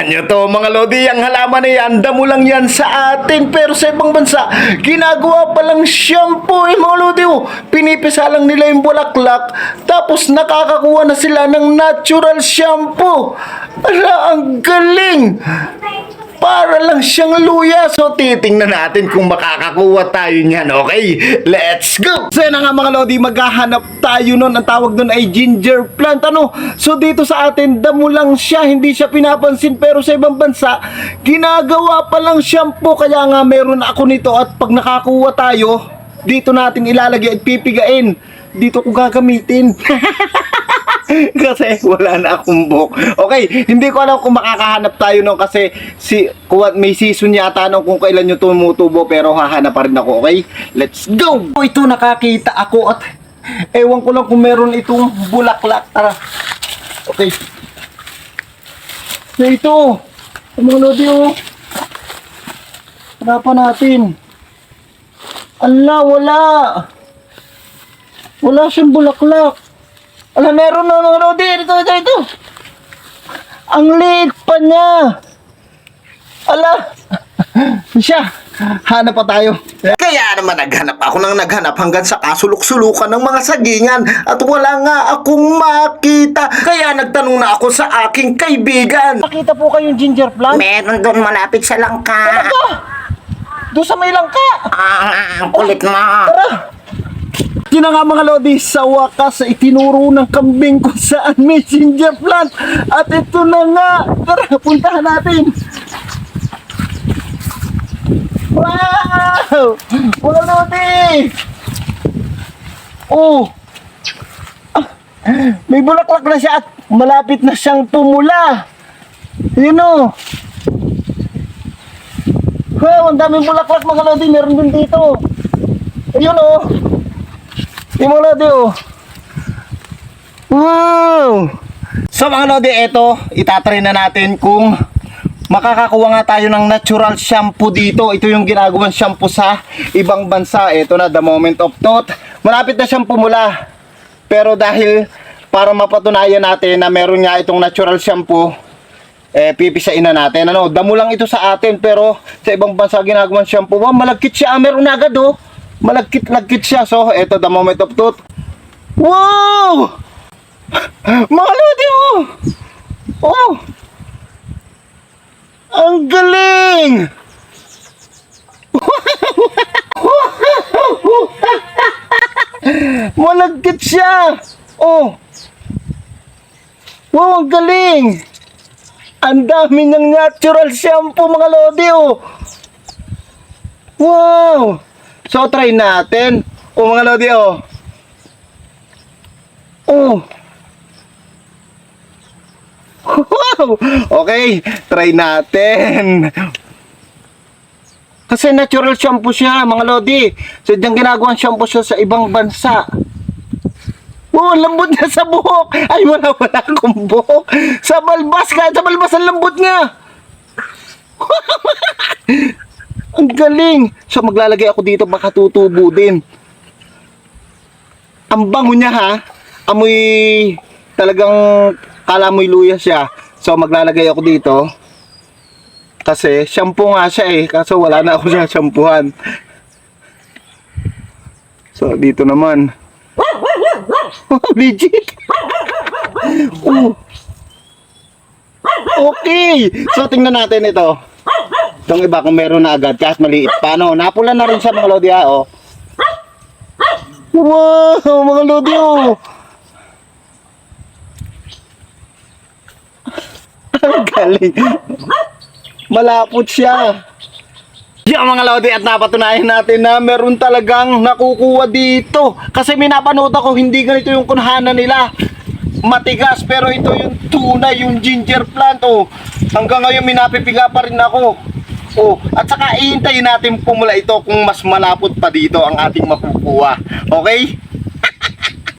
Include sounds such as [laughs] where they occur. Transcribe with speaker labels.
Speaker 1: Tingnan nyo to mga lodi, ang halaman na yan, damo lang yan sa atin. Pero sa ibang bansa, ginagawa pa lang shampoo eh mga lodi. Oh. Pinipisa lang nila yung bulaklak, tapos nakakakuha na sila ng natural shampoo. Ala, ang galing! Para lang siyang luya. So, titingnan natin kung makakakuha tayo niyan. Okay? Let's go! So, yun nga mga lodi, maghahanap tayo nun. Ang tawag nun ay ginger plant. Ano? So, dito sa atin, damo lang siya. Hindi siya pinapansin. Pero sa ibang bansa, ginagawa pa lang shampoo. Kaya nga, meron ako nito. At pag nakakuha tayo, dito natin ilalagay at pipigain. Dito ko gagamitin. [laughs] [laughs] kasi wala na akong buhok. Okay, hindi ko alam kung makakahanap tayo nung kasi si kuwat may season yata nung kung kailan yung tumutubo pero hahanap pa rin ako, okay? Let's go! Ito nakakita ako at ewan ko lang kung meron itong bulaklak. Tara. Okay. So ito. Mga lodi oh. Hanapan natin. Ala, wala. Wala siyang bulaklak. Ala, meron na mga lodi. Ito, ito, ito. Ang liit pa niya. Ala. [laughs] Siya. Hanap pa tayo. Kaya naman naghanap ako ng naghanap hanggang sa kasulok-sulukan ng mga sagingan at wala nga akong makita. Kaya nagtanong na ako sa aking kaibigan. Nakita po kayong ginger plant?
Speaker 2: Meron doon malapit sa langka.
Speaker 1: Talaga? Doon sa may langka.
Speaker 2: Ah, ang kulit mo.
Speaker 1: Tara! Yun nga mga lodi, sa wakas ay itinuro ng kambing kung saan may ginger plant. At ito na nga, tara, puntahan natin. Wow! Mga lodi! Oh! Ah, may bulaklak na siya at malapit na siyang pumula. Yun o. Wow, ang daming bulaklak mga lodi. Meron din dito. Ayun o. Mga lodi oh. Wow! So mga lodi, eto, itatry na natin kung makakakuha nga tayo ng natural shampoo dito. Ito yung ginagawang shampoo sa ibang bansa. Ito na, the moment of truth. Malapit na siyang pumula. Pero dahil para mapatunayan natin na meron nga itong natural shampoo, eh, pipisain na natin. Ano, damo lang ito sa atin, pero sa ibang bansa ginagawang shampoo. Wow, malagkit siya. Ah, meron na agad, oh. Malagkit-lagkit siya. So, ito, the moment of truth. Wow! Mga lodi, oh! Oh! Ang galing! [laughs] Malagkit siya! Oh! Wow, ang galing! Ang dami ng natural shampoo mga lodi oh. Wow! So try natin. Oh mga lodi oh. Oh. [laughs] Wow! Okay, try natin. Kasi natural shampoo siya, mga lodi. Sadyang ginagawang shampoo siya sa ibang bansa. Oh, lambot niya sa buhok. Ay, wala, wala akong buhok. Sa balbas, kahit sa balbas, ang lambot niya. [laughs] ang galing. So, maglalagay ako dito, baka tutubo din. Ang bango niya, ha? Amoy, talagang, kala mo'y luya siya. So, maglalagay ako dito. Kasi, shampoo nga siya eh. Kaso, wala na ako [laughs] siya shampoohan. So, dito naman. [laughs] Legit. [laughs] Oh. Okay. So, tingnan natin ito. Itong iba kung meron na agad, kahit maliit pa. Ano, napula na rin siya mga lodi ha, oh. Wow, [laughs] mga lodi, oh. Ang galing. Malapot siya. Yung mga lodi at napatunayan natin na meron talagang nakukuha dito. Kasi may napanood ako, hindi ganito yung kunhanan nila. Matigas, pero ito yung tunay, yung ginger plant. Oh. Hanggang ngayon, may napipiga pa rin ako. Oh, at saka ihintayin natin pumula ito kung mas malapot pa dito ang ating makukuha. Okay?